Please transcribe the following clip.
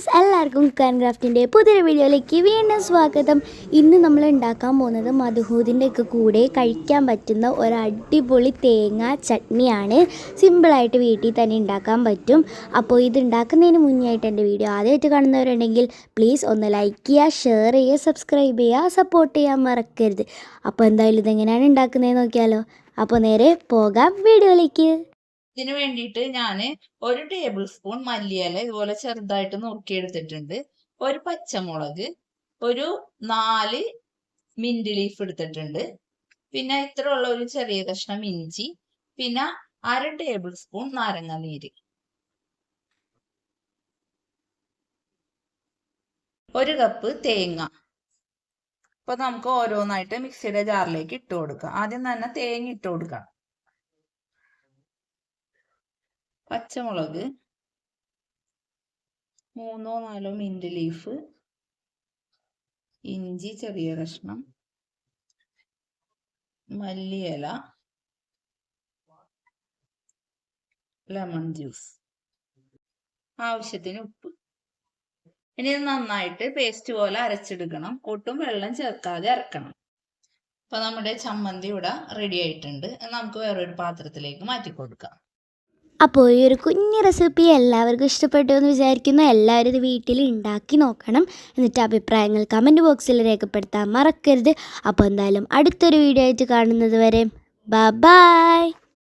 Guys എല്ലാവർക്കും കുക്കാൻ ക്രാഫ്റ്റിന്റെ പുതിയൊരു വീഡിയോയിലേക്ക് വീണ്ടും സ്വാഗതം. ഇന്ന് നമ്മൾ ഉണ്ടാക്കാൻ പോകുന്നത് മധുഹൂതിന്റെ ഒക്കെ കൂടെ കഴിക്കാൻ പറ്റുന്ന ഒരു അടിപൊളി തേങ്ങ ചട്നിയാണ്. സിമ്പിളായിട്ട് വീട്ടിൽ തന്നെ ഉണ്ടാക്കാൻ പറ്റും. അപ്പോൾ ഇത് ഉണ്ടാക്കുന്നതിന് മുന്നേ ആയിട്ട് എന്റെ വീഡിയോ ആദ്യമായിട്ട് കാണുന്നവരുണ്ടെങ്കിൽ പ്ലീസ് ഒന്ന് ലൈക്ക് ചെയ്യുക ഷെയർ ചെയ്യുക സബ്സ്ക്രൈബ് ചെയ്യുക സപ്പോർട്ട് ചെയ്യാൻ മറക്കരുത്. അപ്പോൾ എന്തായാലും ഇതെങ്ങനെയാണ് ഉണ്ടാക്കുന്നതെന്ന് നോക്കിയാലോ. അപ്പോൾ നേരെ പോകാം വീഡിയോയിലേക്ക്. ഇതിന് വേണ്ടിയിട്ട് ഞാൻ ഒരു ടേബിൾ സ്പൂൺ മല്ലിയില ഇതുപോലെ ചെറുതായിട്ട് നുറുക്കിയെടുത്തിട്ടുണ്ട്. ഒരു പച്ചമുളക് ഒരു നാല് മിന്റ് ലീഫ് എടുത്തിട്ടുണ്ട്. പിന്നെ ഇത്ര ഉള്ള ഒരു ചെറിയ കഷ്ണം ഇഞ്ചി പിന്നെ അര ടേബിൾ സ്പൂൺ നാരങ്ങ നീര്. ഒരു കപ്പ് തേങ്ങ. അപ്പൊ നമുക്ക് ഓരോന്നായിട്ട് മിക്സിയുടെ ജാറിലേക്ക് ഇട്ട് കൊടുക്കാം. ആദ്യം തന്നെ തേങ്ങ ഇട്ട് കൊടുക്കാം. പച്ചമുളക് മൂന്നോ നാലോ മിന്റ് ലീഫ് ഇഞ്ചി ചെറിയ കഷ്ണം മല്ലിയില ലെമൺ ജ്യൂസ്. ആവശ്യത്തിന് ഉപ്പ്. ഇനി ഇത് നന്നായിട്ട് പേസ്റ്റ് പോലെ അരച്ചെടുക്കണം. ഒട്ടും വെള്ളം ചേർക്കാതെ അരക്കണം. അപ്പൊ നമ്മുടെ ചമ്മന്തി ഇവിടെ റെഡി ആയിട്ടുണ്ട്. നമുക്ക് വേറൊരു പാത്രത്തിലേക്ക് മാറ്റി കൊടുക്കാം അപ്പോൾ ഈ ഒരു കുഞ്ഞു റെസിപ്പി എല്ലാവർക്കും ഇഷ്ടപ്പെട്ടു എന്ന് വിചാരിക്കുന്നു. എല്ലാവരും ഇത് വീട്ടിൽ ഉണ്ടാക്കി നോക്കണം. എന്നിട്ട് അഭിപ്രായങ്ങൾ കമന്റ് ബോക്സിൽ രേഖപ്പെടുത്താൻ മറക്കരുത്. അപ്പോൾ എന്തായാലും അടുത്തൊരു വീഡിയോ ആയിട്ട് കാണുന്നത് വരെ ബൈ